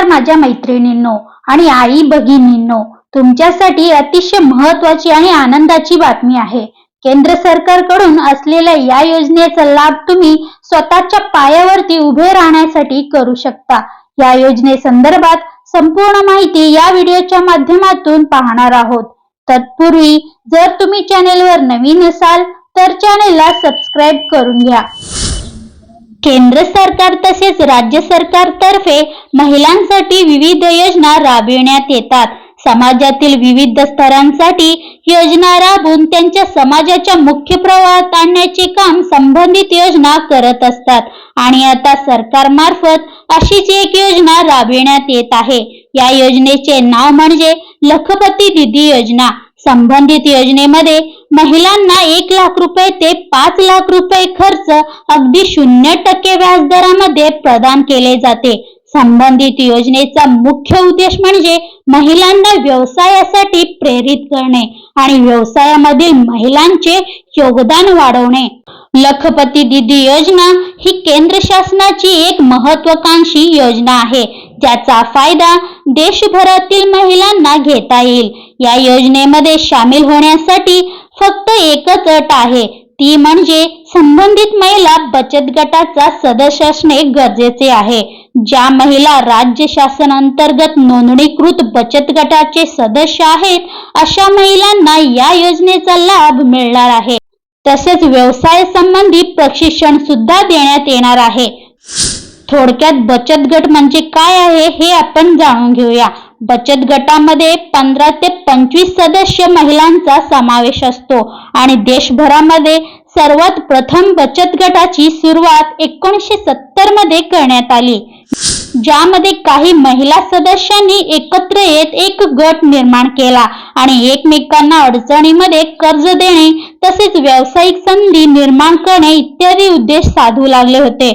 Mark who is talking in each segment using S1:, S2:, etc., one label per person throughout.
S1: नमस्कार माझ्या मैत्रिणींनो आणि आई भगिनींनो तुमच्यासाठी अतिशय महत्वाची आणि आनंदाची बातमी आहे. केंद्र सरकारकडून असलेल्या या योजनेचा लाभ तुम्ही स्वतःच्या पायावरती उभे राहण्यासाठी करू शकता. या योजनेसंदर्भात संपूर्ण माहिती या व्हिडिओच्या माध्यमातून पाहणार आहोत. तत्पूर्वी जर तुम्ही चॅनेलवर नवीन असाल तर चॅनेलला सबस्क्राईब करून घ्या. केंद्र सरकार तसेच राज्य सरकारतर्फे महिलांसाठी विविध योजना राबविण्यात येतात. समाजातील विविध स्तरांसाठी योजना राबून त्यांच्या समाजाच्या मुख्य प्रवाहात आणण्याचे काम संबंधित योजना करत असतात. आणि आता सरकारमार्फत अशीच एक योजना राबविण्यात येत आहे. या योजनेचे नाव म्हणजे लखपती दिदी योजना. संबंधित योजनेमध्ये महिलांना एक लाख रुपये ते पाच लाख रुपये खर्च अगदी शून्य टक्के व्याजदरामध्ये प्रदान केले जाते. संबंधित योजनेचा मुख्य उद्देश म्हणजे महिलांना व्यवसायासाठी प्रेरित करणे आणि व्यवसायामधील महिलांचे योगदान वाढवणे. लखपती दिदी योजना ही केंद्र शासनाची एक महत्वाकांक्षी योजना आहे. ज्याचा फायदा देशभरातील महिलांना घेता येईल. या योजनेमध्ये सामील होण्यासाठी फक्त एकच अट आहे. ती म्हणजे संबंधित महिला बचत गटाचा सदस्य असणे गरजेचे आहे. ज्या महिला राज्य शासन अंतर्गत नोंदणीकृत बचत गटाचे सदस्य आहेत अशा महिलांना या योजनेचा लाभ मिळणार आहे. तसेच व्यवसाय संबंधी प्रशिक्षण सुद्धा देण्यात येणार आहे. थोडक्यात बचत गट म्हणजे काय आहे हे आपण जाणून घेऊया. बचत गटामध्ये पंधरा ते पंचवीस सदस्य महिलांचा समावेश असतो आणि देशभरामध्ये सर्वात प्रथम बचत गटाची सुरुवात एकोणीसशे सत्तरमध्ये करण्यात आली. ज्यामध्ये काही महिला सदस्यांनी एकत्र येत एक गट निर्माण केला आणि एकमेकांना अडचणीमध्ये कर्ज देणे तसेच व्यावसायिक संधी निर्माण करणे इत्यादी उद्देश साधू लागले होते.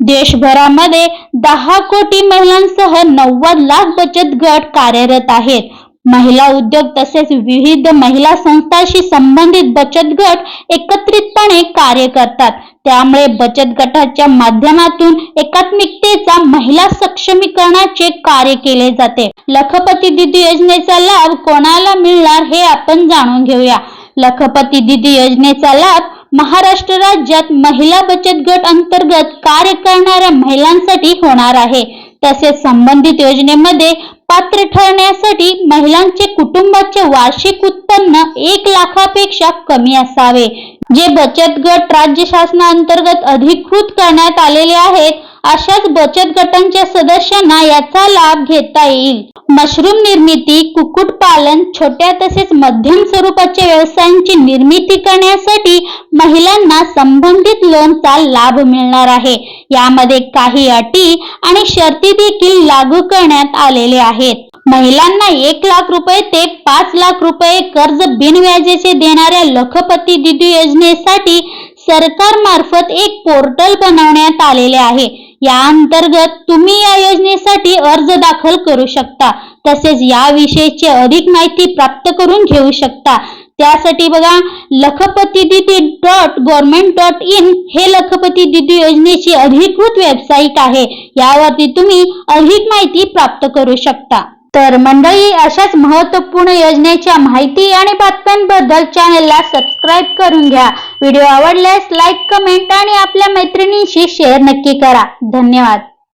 S1: देशभरामध्ये दहा कोटी महिलांसह नव्वद लाख बचत गट कार्यरत आहेत. महिला उद्योग तसेच विविध महिला संस्थांशी संबंधित बचत गट एकत्रितपणे कार्य करतात. त्यामुळे बचत गटाच्या माध्यमातून एकात्मिकतेचा महिला सक्षमीकरणाचे कार्य केले जाते. लखपती दिदी योजनेचा लाभ कोणाला मिळणार हे आपण जाणून घेऊया. लखपती दिदी योजनेचा लाभ महाराष्ट्र राज्यात महिला बचत गट अंतर्गत कार्य करणाऱ्या महिलांसाठी होणार आहे. तसेच संबंधित योजनेमध्ये पात्र ठरण्यासाठी महिलांचे कुटुंबाचे वार्षिक उत्पन्न एक लाखापेक्षा कमी असावे. जे बचत गट राज्य शासनाअंतर्गत अधिकृत करण्यात आलेले आहेत अशाच बचत गटांच्या सदस्यांना याचा लाभ घेता येईल. मशरूम निर्मिती कुक्कुटपालन छोट्या तसेच मध्यम स्वरूपाच्या व्यवसायांची निर्मिती करण्यासाठी महिलांना संबंधित लोनचा लाभ मिळणार आहे. यामध्ये काही अटी आणि शर्ती देखील लागू करण्यात आलेले आहेत. महिलांना एक लाख रुपये ते पाच लाख रुपये कर्ज बिनव्याजेचे देणाऱ्या लखपती दिदी योजनेसाठी सरकारमार्फत एक पोर्टल बनवण्यात आलेले आहे. या अंतर्गत तुम्ही या योजनेसाठी अर्ज दाखल करू शकता. तसेच याविषयीची अधिक माहिती प्राप्त करून घेऊ शकता. त्यासाठी बघा लखपती दिदी डॉट गव्हर्नमेंट डॉट इन हे लखपती दिदी योजनेची अधिकृत वेबसाईट आहे. यावरती तुम्ही अधिक माहिती प्राप्त करू शकता. तर मंडळी अशाच महत्त्वपूर्ण योजनेच्या माहिती आणि बातम्यांबद्दल चॅनलला सबस्क्राईब करून घ्या. व्हिडिओ आवडल्यास लाईक कमेंट आणि आपल्या मैत्रिणींशी शेअर नक्की करा. धन्यवाद.